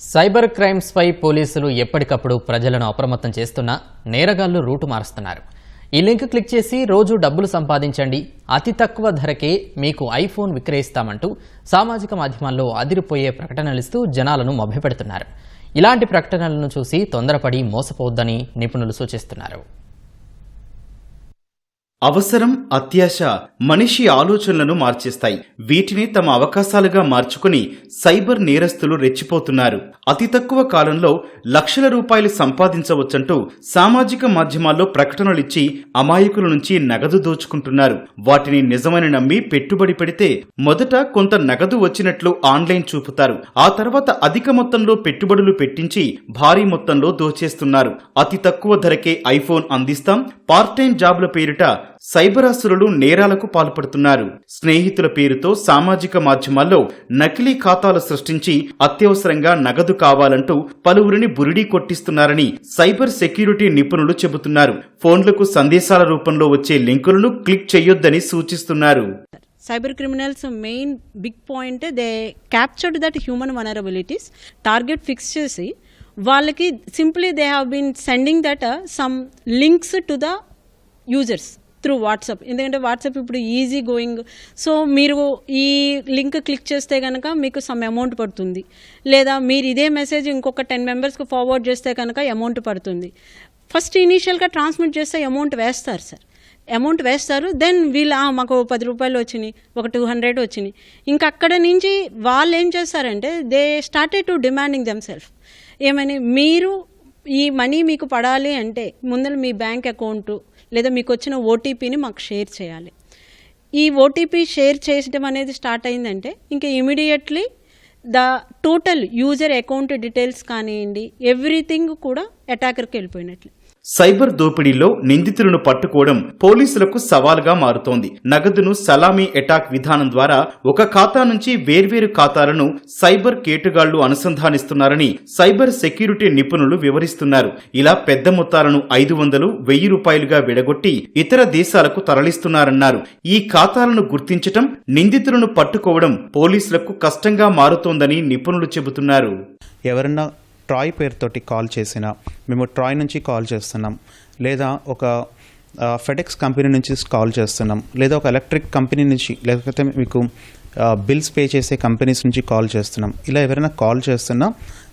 Cyber క్రైమ్స్పై పోలీసులు ఎప్పటికప్పుడు ప్రజలను అప్రమత్తం చేస్తున్నా నేరగాళ్ళు రూటు మారుస్తున్నారు. ఈ లింక్ క్లిక్ చేసి రోజు డబ్బులు సంపాదించండి. అతి తక్కువ ధరకే మీకు ఐఫోన్ విక్రయిస్తామంటూ సామాజిక మాధ్యమాల్లో అదిరిపోయే ప్రకటనలిస్తూ జనాలను మభ్యపెడుతున్నారు. ఇలాంటి ప్రకటనలను చూసి తొందరపడి మోసపోవద్దని నిపుణులు సూచిస్తున్నారు. అవసరం అత్యాశ మనిషి ఆలోచనలను మార్చేస్తాయి. వీటిని తమ అవకాశాలుగా మార్చుకుని సైబర్ నేరస్తులు రెచ్చిపోతున్నారు. అతి తక్కువ కాలంలో లక్షల రూపాయలు సంపాదించవచ్చంటూ సామాజిక మాధ్యమాల్లో ప్రకటనలిచ్చి అమాయకుల నుంచి నగదు దోచుకుంటున్నారు. వాటిని నిజమని నమ్మి పెట్టుబడి పెడితే మొదట కొంత నగదు వచ్చినట్లు ఆన్లైన్ చూపుతారు. ఆ తర్వాత అధిక మొత్తంలో పెట్టుబడులు పెట్టించి భారీ మొత్తంలో దోచేస్తున్నారు. అతి తక్కువ ధరకే ఐఫోన్ అందిస్తాం. పార్ట్ టైం జాబ్ల పేరిట సైబరాసురులు నేరాలకు పాల్పడుతున్నారు. స్నేహితుల పేరుతో సామాజిక మాధ్యమాల్లో నకిలీ ఖాతాలు సృష్టించి అత్యవసరంగా నగదు కావాలంటూ పలువురిని బురిడీ కొట్టిస్తున్నారని సైబర్ సెక్యూరిటీ నిపుణులు చెబుతున్నారు. ఫోన్లకు సందేశాల రూపంలో వచ్చే లింకులను క్లిక్ చేయొద్దని సూచిస్తున్నారు. cyber criminals main big point they captured that human vulnerabilities target fix చేసి వాళ్ళకి simply they have been sending that some links to the users. Through WhatsApp ఎందుకంటే వాట్సాప్ ఇప్పుడు ఈజీ గోయింగ్ సో మీరు ఈ లింక్ క్లిక్ చేస్తే కనుక మీకు some amount పడుతుంది. లేదా మీరు ఇదే మెసేజ్ ఇంకొక టెన్ మెంబర్స్కి ఫార్వర్డ్ చేస్తే కనుక అమౌంట్ పడుతుంది. ఫస్ట్ ఇనీషియల్గా ట్రాన్స్మిట్ చేస్తే అమౌంట్ వేస్తారు సార్ అమౌంట్ వేస్తారు దెన్ వీళ్ళు మాకు పది రూపాయలు వచ్చినాయి ఒక టూ హండ్రెడ్ వచ్చినాయి. ఇంకా అక్కడ నుంచి వాళ్ళు ఏం చేస్తారంటే they started to demanding them self ఏమని? మీరు ఈ మనీ మీకు పడాలి అంటే ముందర మీ బ్యాంక్ అకౌంట్ లేదా మీకు వచ్చిన ఓటీపీని మాకు షేర్ చేయాలి. ఈ ఓటీపీ షేర్ చేయడం అనేది స్టార్ట్ అయిందంటే ఇంకా immediately the total user account details కానివ్వండి ఎవ్రీథింగ్ కూడా అటాకర్కి వెళ్ళిపోయినట్లు. సైబర్ దోపిడీలో నిందితులను పట్టుకోవడం పోలీసులకు సవాల్గా మారుతోంది. నగదును సలామీ అటాక్ విధానం ద్వారా ఒక ఖాతా నుంచి వేర్వేరు ఖాతాలను సైబర్ కేటుగాళ్ళు అనుసంధానిస్తున్నారని సైబర్ సెక్యూరిటీ నిపుణులు వివరిస్తున్నారు. ఇలా పెద్ద మొత్తాలను ఐదు వందలు వెయ్యి రూపాయలుగా విడగొట్టి ఇతర దేశాలకు తరలిస్తున్నారన్నారు. ఈ ఖాతాలను గుర్తించటం నిందితులను పట్టుకోవడం పోలీసులకు కష్టంగా మారుతోందని నిపుణులు చెబుతున్నారు. ఎవరన్నా ట్రాయ్ పేరుతోటి కాల్ చేసినా మేము ట్రాయ్ నుంచి కాల్ చేస్తున్నాం. లేదా ఒక ఫెడెక్స్ కంపెనీ నుంచి కాల్ చేస్తున్నాం. లేదా ఒక ఎలక్ట్రిక్ కంపెనీ నుంచి లేకపోతే మీకు బిల్స్ పే చేసే కంపెనీస్ నుంచి కాల్ చేస్తున్నాం. ఇలా ఎవరైనా కాల్ చేస్తున్నా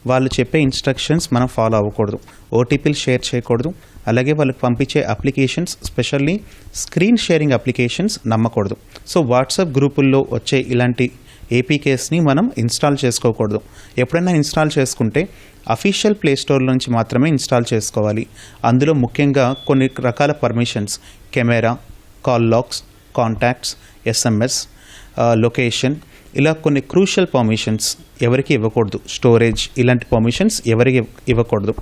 వాళ్ళు చెప్పే ఇన్స్ట్రక్షన్స్ మనం ఫాలో అవ్వకూడదు. ఓటీపీలు షేర్ చేయకూడదు. అలాగే వాళ్ళకి పంపించే applications specially screen sharing applications నమ్మకూడదు. సో వాట్సాప్ గ్రూపుల్లో వచ్చే ఇలాంటి ఏపీకేస్ని మనం ఇన్స్టాల్ చేసుకోకూడదు. ఎప్పుడైనా ఇన్స్టాల్ చేసుకుంటే అఫీషియల్ ప్లే స్టోర్ నుంచి మాత్రమే ఇన్స్టాల్ చేసుకోవాలి. అందులో ముఖ్యంగా కొన్ని రకాల permissions camera call logs contacts SMS location ఇలా కొన్ని క్రూషియల్ పర్మిషన్స్ ఎవరికి ఇవ్వకూడదు. స్టోరేజ్ ఇలాంటి పర్మిషన్స్ ఎవరికి ఇవ్వకూడదు.